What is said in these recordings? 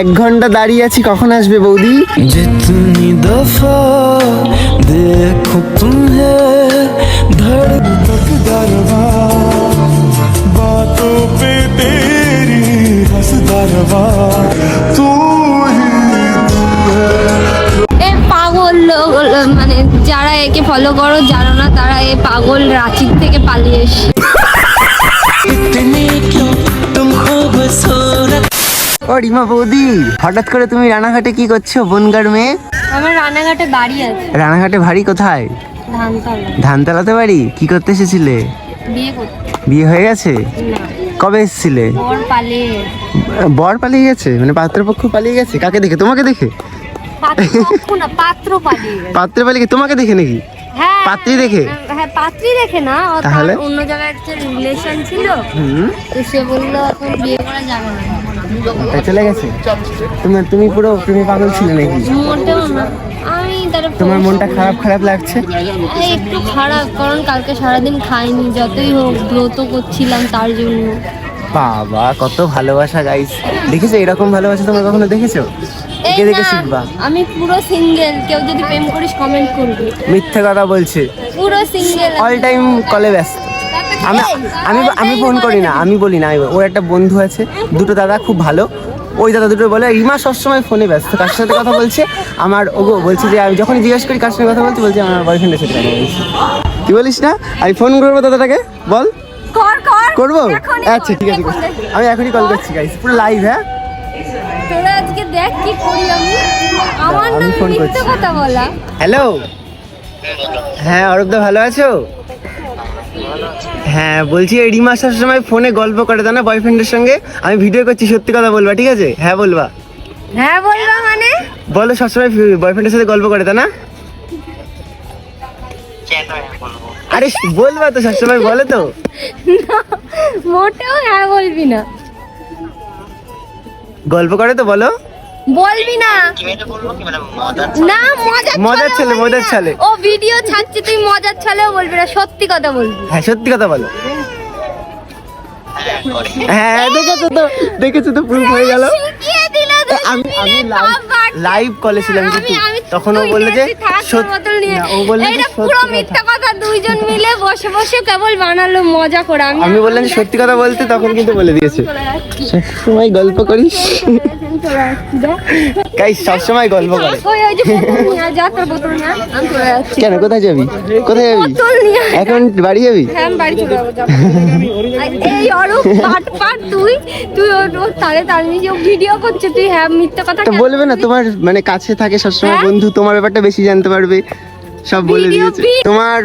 এক ঘণ্টা দাঁড়িয়ে আছি কখন আসবে বৌদি? জিতনি দফা দেখো তুমে পে তেরি হস দরবা পাগল মানে যারা একে ফলো করো জানো না তারা এ পাগল রাঁচির থেকে পালিয়ে এসে। ও রিমা বৌদি হঠাৎ করে তুমি রানাঘাটে কি করছ বনগার মেয়ে? আমার রানাঘাটে বাড়ি আছে। রানাঘাটে ভারী কোথায়? ধানতলা। ধানতলাতে বাড়ি? কি করতে এসেছিলে? বিয়ে করতে। বিয়ে হয়ে গেছে? কবে এসেছিলে? বর পালিয়ে বর পালিয়ে গেছে? মানে পাত্রপক্ষ পালিয়ে গেছে? কাকে দেখে? তোমাকে দেখে? পাত্র পালিয়ে। পাত্রে তোমাকে দেখে নাকি? হ্যাঁ। পাত্রী দেখে? হ্যাঁ পাত্রী দেখে না তাহলে? অন্য জায়গায় একটা রিলেশন ছিল। তো সে বলল এখন বিয়ে করা যাবে না। চলে গেছে? তুমি তুমি পুরো প্রেমে পাগল ছিলে নাকি? মোটেও না। আমি তার তোমার মনটা খারাপ খারাপ লাগছে? একটু খারাপ কারণ কালকে সারাদিন খাইনি। যতই হোক ব্রত করছিলাম তার জন্য। বাবা কত ভালোবাসা গাইস দেখেছ এরকম ভালোবাসা তোমরা কখনো দেখেছ? এই দেখে শিখবা। আমি পুরো সিঙ্গেল কেউ যদি প্রেম করিস কমেন্ট করবি। মিথ্যে কথা বলছে। পুরো সিঙ্গেল অল টাইম কলে ব্যস্ত। আমি আমি আমি ফোন করি না আমি বলি না ওর একটা বন্ধু আছে দুটো দাদা খুব ভালো। ওই দাদা দুটো বলে রিমা সবসময় ফোনে ব্যস্ত কার সাথে কথা বলছে? আমার ওগো বলছে যে আমি যখনই জিজ্ঞেস করি কার সাথে কথা বলছে বলছে আমার বয়ফ্রেন্ডের সাথে কথা বলছি। কি বলিস না? আমি ফোন করব দাদাটাকে বল। কর। করব? আচ্ছা ঠিক আছে। আমি এখনই কল করছি গাইস পুরো লাইভ হ্যাঁ? তোরা আজকে দেখ কি করি আমি। আমার আমি নামে ফোন মিথ্যে করছি। কথা বলা। হ্যালো হ্যাঁ অরূপদা ভালো আছো? হ্যাঁ বলছি এই রিমা সবসময় ফোনে গল্প করে তা না বয়ফ্রেন্ডের সঙ্গে? আমি ভিডিও করছি সত্যি কথা বলবা ঠিক আছে? হ্যাঁ বলবা। হ্যাঁ বলবা মানে? বলো সবসময় বয়ফ্রেন্ডের সাথে গল্প করে তা না? আরে বলবা তো সবসময় বলে তো। মোটেও হ্যাঁ বলবি না। গল্প করে তো বলো। বলবি না। না মজার মজার ছেলে, মজার না। ছেলে। ও ভিডিও ছাড়ছে তুই মজার ছলেও বলবি না সত্যি কথা বলবি। হ্যাঁ সত্যি কথা বলো। হ্যাঁ দেখেছ তো দেখেছ তো প্রুফ হয়ে গেল। আমি আমি লাইভ লাইভ কলে ছিলাম কিন্তু তখন ও বলল যে বোতল নিয়ে। এইটা পুরো মিথ্যা কথা দুইজন মিলে বসে বসে কেবল বানালো মজা করে। আমি বললাম সত্যি কথা বলতে তখন কিন্তু বলে দিয়েছে। সবসময় গল্প করিস। চলে। সবসময় গল্প করে। কেন কোথায় যাবি? কোথায় যাবি। এখন বাড়ি যাবি। এই অরূপ পাট পাট তুই তুই ওর ওর তালে তাল মিশিয়ে ভিডিও করছে। তুই হ্যাঁ মিথ্যা কথা বলবে না তোমার মানে কাছে থাকে সবসময় হ্যাঁ? বন্ধু তোমার ব্যাপারটা বেশি জানতে পারবে। সব বলে দিয়েছে। তোমার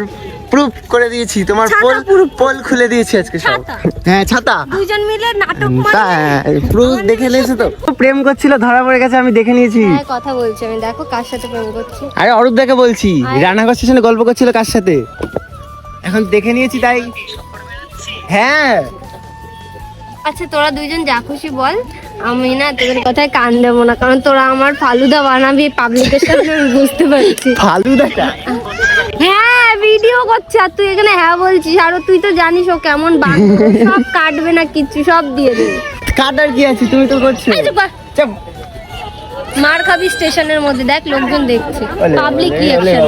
প্রুফ করে দিয়েছি। তোমার পোল পোল খুলে দিয়েছি আজকে সব। ছাতা? হ্যাঁ ছাতা। দুইজন মিলে নাটক প্রুফ দেখে নিয়েছো তো? প্রেম করছিল ধরা পড়ে গেছে আমি দেখে নিয়েছি। হ্যাঁ কথা বলছি আমি। দেখো কার সাথে প্রেম করছি। আরে অরূপ দেখে বলছি। রানাঘর স্টেশনে গল্প করছিল কার সাথে? এখন দেখে নিয়েছি তাই। হ্যাঁ। আচ্ছা তোরা দুইজন যা খুশি বল। আমি না তোদের কথায় কান দেবো না কারণ তোরা আমার ফালুদা বানাবি পাবলিকের সামনে আমি বুঝতে পারছি। ফালুদাটা? হ্যাঁ ভিডিও করছে আর তুই এখানে হ্যাঁ বলছিস আর তুই তো জানিস ও কেমন বাঁধবে সব কাটবে না কিচ্ছু সব দিয়ে দেবে। কাটার কি আছে? তুমি তো করছ। এই চুপ কর। চাপ। মার খাবি স্টেশনের মধ্যে দেখ লোকজন দেখছে। পাবলিক রিয়াকশন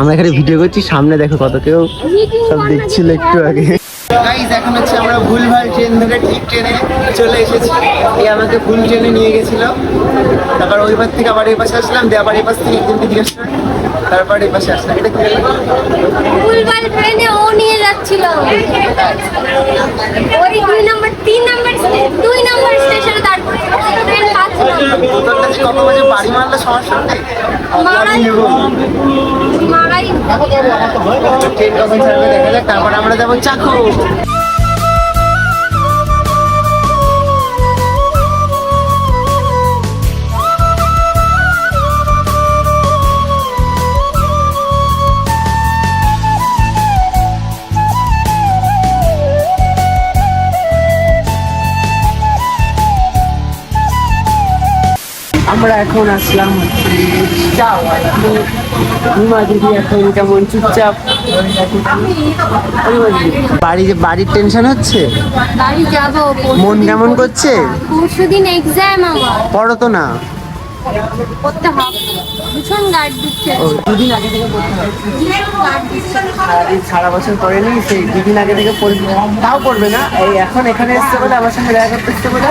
আমরা এখানে ভিডিও করছি সামনে দেখো কত কেউ সব দেখছিল একটু আগে। গাইস এখন হচ্ছে আমরা ভুলভাল ট্রেন ধরে ঠিক ট্রেনে চলে এসেছি। এই আমাকে ভুল ট্রেনে নিয়ে গেছিল। তারপর ওই পাশ থেকে আবার এই পাশে আসলাম দিয়ে আবার এই পাশ থেকে একদিন জিজ্ঞেস করে তারপর এই পাশে আসলাম। এটা কি ভুলভাল ট্রেনে ও নিয়ে যাচ্ছিল। ওই দুই নম্বর তিন নম্বর দুই নম্বর স্টেশনে করিয়ে ট্রেন পাচ্ছিল। বোতলটা যে কত বাজে বাড়ি মারলে সমস্যা নেই ট্রেন কখন ছাড়বে দেখা যাক তারপর আমরা যাব চাকু। আমরা এখন আসলাম হচ্ছে চুপচাপ দিদি এখন কেমন চুপচাপ? বাড়ি বাড়ির টেনশন হচ্ছে? বাড়ি যাব মন কেমন করছে? পরশু এক্সাম আমার। পড়ো তো না। করতে হবে। ভীষণ গার্ড দিচ্ছে। দুদিন আগে থেকে পড়তে হবে। সারা বছর পড়েনি সেই দুদিন আগে থেকে পড়বে তাও পড়বে না। এই এখন এখানে এসছে বলে আমার সঙ্গে দেখা করতে এসছে বলে।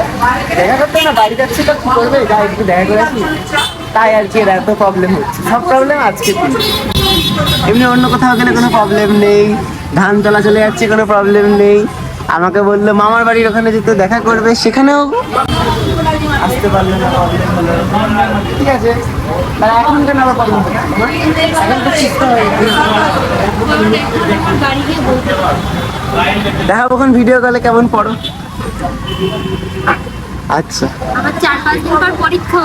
দেখা করতে না বাড়ি যাচ্ছে তো কি করবে? যা একটু দেখা করে আসি। তাই আর কি এর এত প্রবলেম হচ্ছে। সব প্রবলেম আজকে এমনি অন্য কোথাও গেলে কোনো প্রবলেম নেই ধান তোলা চলে যাচ্ছে কোনো প্রবলেম নেই। আমাকে বলল মামার বাড়ির ওখানে যেতে দেখা করবে সেখানেও আসতে পারলে না প্রবলেম হলো। ঠিক আছে। তাহলে এখন কেন আবার প্রবলেম এখন তো সুস্থ গেছে। বাড়ি গিয়ে বলতে হবে। দেখা কখন ভিডিও কলে কেমন পড়ো। আচ্ছা। আমার চার পাঁচ দিন পর পরীক্ষা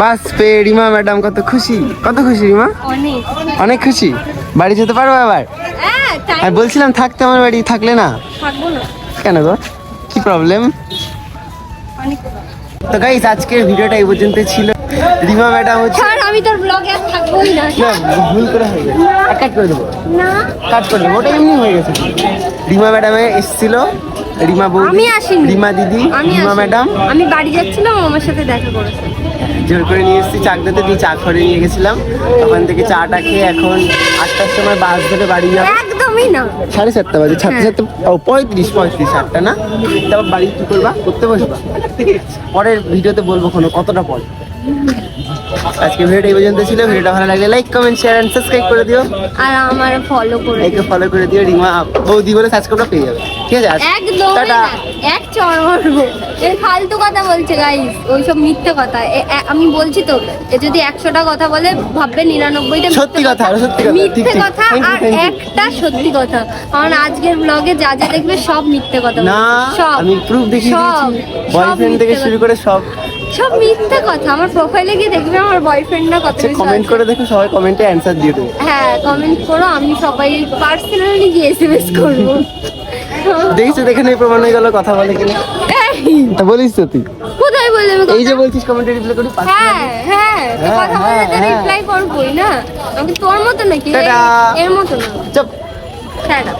বাস পেয়ে রিমা ম্যাডাম কত খুশি। কত খুশি রিমা? অনেক। খুশি? বাড়ি যেতে পারব আবার? হ্যাঁ আমি বলছিলাম থাকতে আমার বাড়ি থাকলে না। কেন গো? কি প্রবলেম তো গাইস আজকের ভিডিওটা এই পর্যন্ত ছিল। রিমা ম্যাডাম হচ্ছে আমি তোর ব্লগে আর থাকবোই না। না ভুল করে হয়ে গেছে। কাট করে দেবো। না। কাট করে দেবো। ওটা এমনি হয়ে গেছে। রিমা ম্যাডামে এসেছিল। রিমা বউ আমি আসিনি। রিমা দিদি আমি রিমা ম্যাডাম। আমি বাড়ি যাচ্ছিলাম আমার সাথে দেখা করেছে। জোর করে নিয়ে এসেছি। চাকদাতে দিয়ে চা করে নিয়ে গেছিলাম। ওখান থেকে চাটা খেয়ে এখন আটটার সময় বাস ধরে বাড়ি যাব। একদমই না। সাড়ে সাতটা বাজে। সাতটা হ্যাঁ। সাতটা ও পঁয়ত্রিশ পঁয়ত্রিশ আটটা না? তারপর বাড়ি কি করবা? করতে বসবা। পরের ভিডিওতে বলব কোনো কতটা পরে। আজকে ভিডিওটা এই পর্যন্ত ছিল। ভিডিওটা ভালো লাগলে like comment share and subscribe করে দিও। আর আমার ফলো করে লাইকে ফলো করে দিও। রিমা বৌদি বলে সাবস্ক্রাইবটা পেয়ে যাবে। ঠিক আছে? একদম টাটা। এক চড় মারবো। এই ফালতু কথা বলছে গাইস ওইসব মিথ্যে কথা। আমি বলছি তো এ যদি একশোটা কথা বলে ভাববে নিরানব্বইটা সত্যি কথা, মিথ্যে কথা আর একটা সত্যি কথা। কারণ আজকের ব্লগে যা যা দেখবে সব মিথ্যে কথা না সব। আমি প্রুফ দেখিয়ে সব, বয়ফ্রেন্ড থেকে শুরু করে সব। সব মিথ্যে কথা। আমার প্রোফাইলে গিয়ে দেখবে আমার বয়ফ্রেন্ডরা কত আচ্ছা কমেন্ট করে দেখো সবাই কমেন্টে অ্যান্সার দিয়ে দেবো। হ্যাঁ কমেন্ট করো। আমি সবাই পার্সোনালি গিয়ে এসএমএস করব। দেখছ নেই প্রমাণ হয়ে গেল কথা বলে কিনা। তা বলিস তো তুই। কোথায় বললি আমি এই যে বলছিস কমেন্টে রিপ্লাই করি হ্যাঁ হ্যাঁ তো কথা তো। রিপ্লাই করবোই না? আমি তোর মতো নাকি? এর মতো না। চুপ। টাটা।